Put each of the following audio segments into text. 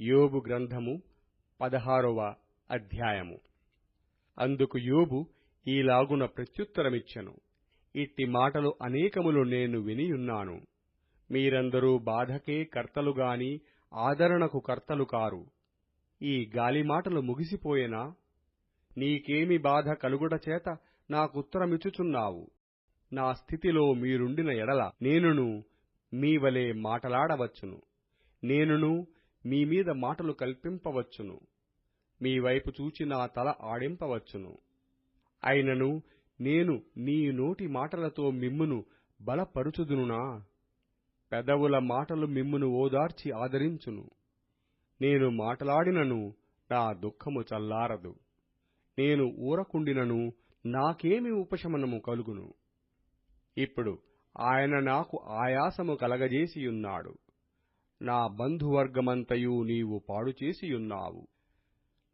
యోబు గ్రంథము పదహారవ అధ్యాయము. అందుకు యోబు ఈలాగున ప్రత్యుత్తరమిచ్చెను. ఇట్టి మాటలు అనేకములు నేను వినియున్నాను. మీరందరూ బాధకే కర్తలు గాని ఆదరణకు కర్తలు కారు. ఈ గాలి మాటలు ముగిసిపోయెనా? నీకేమి బాధ కలుగుట చేత నాకుత్తరమిచ్చుచున్నావు. నా స్థితిలో మీరుండిన ఎడల నేనును మీవలే మాటలాడవచ్చును. నేనును మీ మీద మాటలు కల్పింపవచ్చును. మీ వైపు చూచి నా తల ఆడింపవచ్చును. అయినను నేను నీ నోటి మాటలతో మిమ్మును బలపరుచుదునునా? పెదవుల మాటలు మిమ్మును ఓదార్చి ఆదరించును. నేను మాటలాడినను నా దుఃఖము చల్లారదు. నేను ఊరకుండినను నాకేమి ఉపశమనము కలుగును? ఇప్పుడు ఆయన నాకు ఆయాసము కలగజేసియున్నాడు. నా బంధువర్గమంతయు నీవు పాడుచేసియున్నావు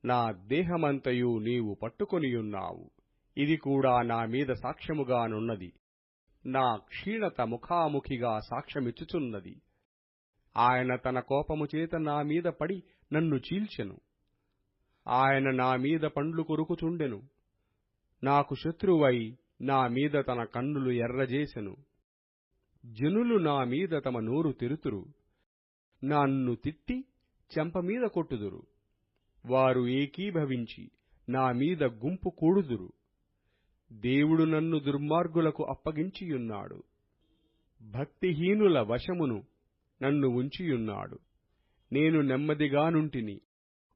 నా దేహమంతయు నీవు పట్టుకొనియున్నావు. ఇది కూడా నా మీద సాక్ష్యముగానున్నది. నా క్షీణత ముఖాముఖిగా సాక్ష్యమిచ్చుచున్నది. ఆయన తన కోపము చేత నా మీద పడి నన్ను చీల్చెను. ఆయన నా మీద పండ్లు కొరుకుచుండెను. నాకు శత్రువై నా మీద తన కన్నులు ఎర్రజేసెను. జనులు నా మీద తమ నోరు తెరుతురు. నన్ను తిట్టి చెంపమీద కొట్టుదురు. వారు ఏకీభవించి నా మీద గుంపు కూడుదురు. దేవుడు నన్ను దుర్మార్గులకు అప్పగించియున్నాడు. భక్తిహీనుల వశమును నన్ను ఉంచియున్నాడు. నేను నెమ్మదిగానుంటిని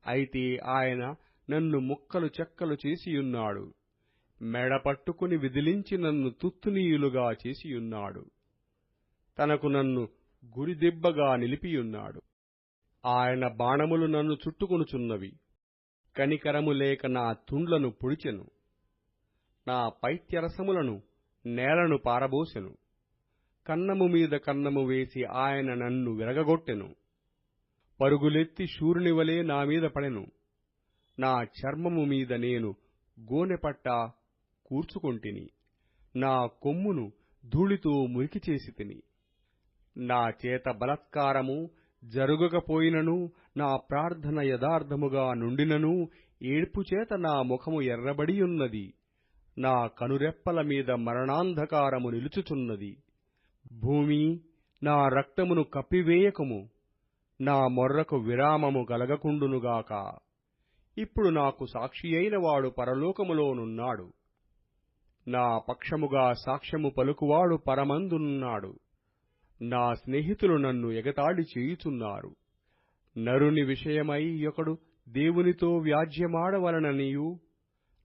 అయితే ఆయన నన్ను ముక్కలు చెక్కలు చేసియున్నాడు. మెడపట్టుకుని విదిలించి నన్ను తుత్తునీయులుగా చేసియున్నాడు. తనకు నన్ను గురిదెబ్బగా నిలిపియున్నాడు. ఆయన బాణములు నన్ను చుట్టుకొనుచున్నవి. కనికరము లేక నా తుండ్లను పొడిచెను. నా పైత్యరసములను నేలను పారబోసెను. కన్నము మీద కన్నము వేసి ఆయన నన్ను విరగగొట్టెను. పరుగులెత్తి శూరుని వలె నా మీద పడెను. నా చర్మము మీద నేను గోనెపట్ట కూర్చుకొంటిని. నా కొమ్మును ధూళితో మురికి చేసి తిని. నా చేత బలత్కారము జరుగకపోయినను నా ప్రార్థన యథార్థముగా నుండినను ఏడ్పుచేత నా ముఖము ఎర్రబడియున్నది. నా కనురెప్పల మీద మరణాంధకారము నిలుచుచున్నది. భూమి నా రక్తమును కప్పివేయకము. నా మొర్రకు విరామము కలగకుండునుగాక ఇప్పుడు నాకు సాక్షి అయిన వాడు పరలోకములోనున్నాడు. నా పక్షముగా సాక్ష్యము పలుకువాడు పరమందున్నాడు. నా స్నేహితులు నన్ను ఎగతాళి చేయుచున్నారు. నరుని విషయమై ఒకడు దేవునితో వ్యాజ్యమాడవలననియు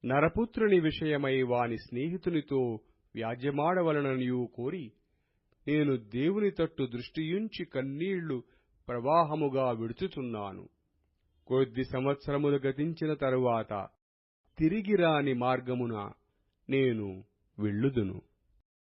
నరపుత్రుని విషయమై వాని స్నేహితునితో వ్యాజ్యమాడవలననియు కోరి నేను దేవుని తట్టు దృష్టియుంచి కన్నీళ్ళు ప్రవాహముగా విడుచుచున్నాను. కొద్ది సంవత్సరములు గతించిన తరువాత తిరిగిరాని మార్గమున నేను వెళ్ళుదును.